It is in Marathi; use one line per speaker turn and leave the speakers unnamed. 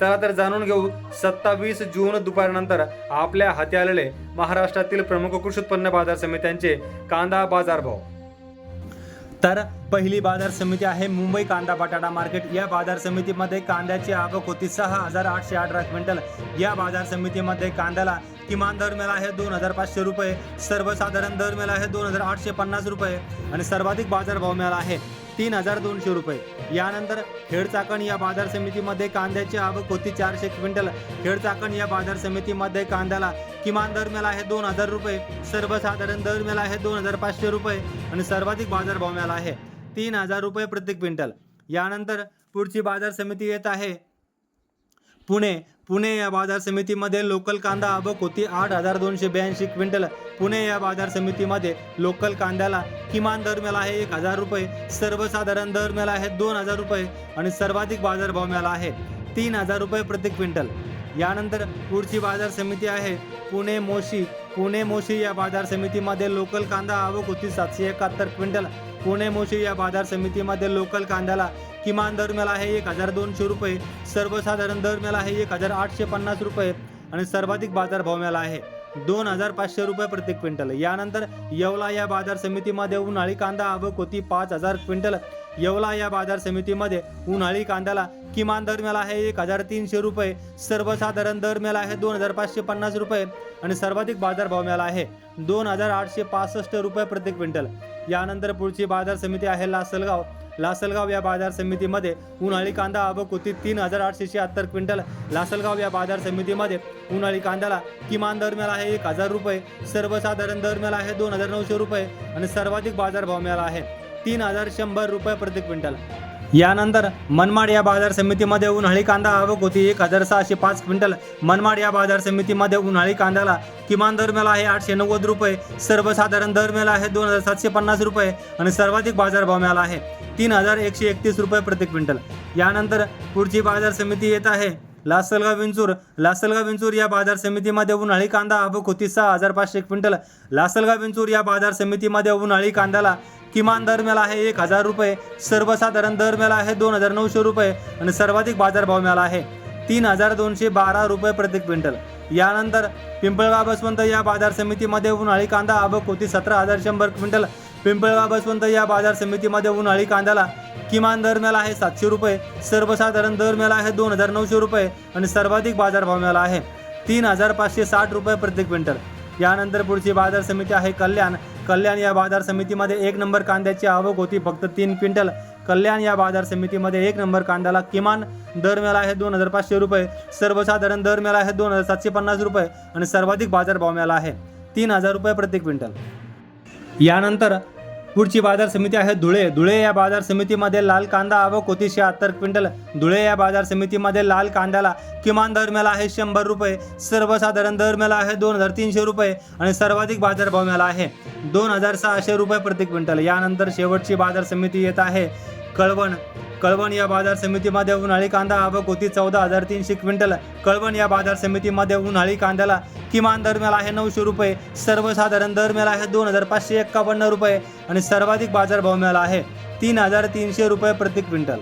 चला तर जाणून घेऊ. सत्तावीस जून दुपारनंतर आपल्या हाती आलेले महाराष्ट्रातील प्रमुख कृषी उत्पन्न बाजार समित्यांचे कांदा बाजार भाव. तर पहिली बाजार समिती आहे मुंबई कांदा बटाटा मार्केट. या बाजार समितीमध्ये कांद्याची आवक होती सहा हजार आठशे अठरा क्विंटल. या बाजार समितीमध्ये कांद्याला किमान दर मिळाला आहे दोन हजार पाचशे रुपये. सर्वसाधारण दर मिळाला आहे दोन हजार आठशे पन्नास रुपये. आणि सर्वाधिक बाजारभाव मिळाला आहे तीन हजार दोनशे रुपये. यानंतर खेडचाकण या बाजार समितीमध्ये कांद्याची आवक होती चारशे क्विंटल. खेडचाकण या बाजार समितीमध्ये कांद्याला किमान दर मिळाला आहे दोन हजार रुपये. सर्वसाधारण दर मिळाला आहे दोन हजार पाचशे रुपये आणि सर्वाधिक बाजारभाव मिळाला आहे तीन हजार रुपये प्रति क्विंटल. यानंतर पुढची बाजार समिती येत आहे पुणे. पुणे या बाजार समितीमध्ये लोकल कांदा आवक होती. आठ हजार दोनशे ब्याऐंशी क्विंटल. पुणे या बाजार समितीमध्ये लोकल कांद्याला किमान दर मिळाला आहे एक हजार रुपये. सर्वसाधारण दर मिळाला आहे दोन हजार रुपये. आणि सर्वाधिक बाजार भाव मिळाला आहे तीन हजार रुपये प्रति क्विंटल. यानंतर पुढची बाजार समिती आहे. पुणे मोशी पुणे मोशी या बाजार समितीमध्ये लोकल कांदा आवक होती सातशे एकाहत्तर क्विंटल. पुणे मोशी या बाजार समितीमध्ये लोकल कांद्याला किमान दर मिळाला आहे एक हजार दोनशे रुपये. सर्वसाधारण दर मिळाला आहे एक हजार आठशे पन्नास रुपये आणि सर्वाधिक बाजार भाव मिळाला आहे दोन हजार पाचशे रुपये प्रति क्विंटल. यानंतर येवला या बाजार समितीमध्ये उन्हाळी कांदा आवक होती पाच हजार क्विंटल. येवला या बाजार समितीमध्ये उन्हाळी कांद्याला किमान दर मिळाला आहे एक हजार तीनशे रुपये सर्वसाधारण दर मिळाला आहे दोन हजार पाचशे पन्नास रुपये आणि सर्वाधिक बाजार भाव मिळाला आहे दोन हजार आठशे पासष्ट रुपये प्रति क्विंटल. यानंतर पुढची बाजार समिती आहे लासलगाव. लासलगाव या बाजार समितीमध्ये उन्हाळी कांदा आवक होती तीन हजार आठशे शहात्तर क्विंटल. लासलगाव या बाजार समितीमध्ये उन्हाळी कांद्याला किमान दर मिळाला आहे एक हजार रुपये सर्वसाधारण दर मिळाला आहे दोन हजार नऊशे रुपये आणि सर्वाधिक बाजार भाव मिळाला आहे. तीन हजार शंभर रुपये प्रति क्विंटल. यानंतर मनमाड या बाजार समितीमध्ये उन्हाळी कांदा आवक होती. एक हजार सहाशे पाच क्विंटल मनमाड या बाजार समितीमध्ये उन्हाळी कांद्याला किमान दर मिळाला आहे आठशे नव्वद रुपये. सर्वसाधारण दर मिळाला आहे दोन हजार सातशे पन्नास रुपये आणि सर्वाधिक बाजार भाव मिळाला आहे तीन हजार एकशे एकतीस रुपये प्रति क्विंटल. यानंतर पुढची बाजार समिती येत आहे. लासलगाव विंचूर लासलगाव विंचूर या बाजार समितीमध्ये उन्हाळी कांदा आवक होती सहा हजार पाचशे क्विंटल. लासलगाव विंचूर या बाजार समितीमध्ये उन्हाळी कांद्याला किमान दर मिळाला आहे एक हजार रुपये सर्वसाधारण दर मिळाला आहे दोन हजार नऊशे रुपये आणि सर्वाधिक बाजारभाव मिळाला आहे तीन हजार दोनशे बारा रुपये प्रति क्विंटल. यानंतर पिंपळगाव बसवंत या बाजार समितीमध्ये उन्हाळी कांदा आवक होती सतरा हजार शंभर क्विंटल. पिंपळगाव बसवंत या बाजार समितीमध्ये उन्हाळी कांद्याला किमान दर मिळाला आहे सातशे रुपये सर्वसाधारण दर मिळाला आहे दोन हजार नऊशे रुपये आणि सर्वाधिक बाजारभाव मिळाला आहे तीन हजार पाचशे साठ रुपये प्रति क्विंटल. यानंतर पुढची बाजार समिती आहे कल्याण. कल्याण या बाजार समितीमध्ये एक नंबर कांद्याची आवक होती फक्त तीन क्विंटल. कल्याण या बाजार समितीमध्ये एक नंबर कांद्याला किमान दर मिळाला आहे दोन हजार पाचशे रुपये सर्वसाधारण दर मिळाला आहे दोन हजार सातशे पन्नास रुपये आणि सर्वाधिक बाजार भाव मिळाला आहे तीन हजार रुपये प्रति क्विंटल. यानंतर पुढची बाजार समिती आहे धुळे. धुळे या बाजार समितीमध्ये लाल कांदा आवक होती शहात्तर क्विंटल. धुळे या बाजार समितीमध्ये लाल कांद्याला किमान दर मिळाला आहे शंभर रुपये. सर्वसाधारण दर मिळाला आहे दोन हजार तीनशे रुपये आणि सर्वाधिक बाजारभाव मिळाला आहे दोन हजार सहाशे रुपये प्रति क्विंटल. यानंतर शेवटची बाजार समिती येत आहे कळवण. कळवण या बाजार समितीमध्ये उन्हाळी कांदा आवक होती. चौदा हजार तीनशे क्विंटल कळवण या बाजार समितीमध्ये उन्हाळी कांद्याला किमान दर आहे नऊशे रुपये. सर्वसाधारण दर मिळाला आहे दोन हजार पाचशे एक्कावन्न रुपये. आणि सर्वाधिक बाजार भाव मिळाला आहे तीन हजार तीनशे रुपये प्रति क्विंटल.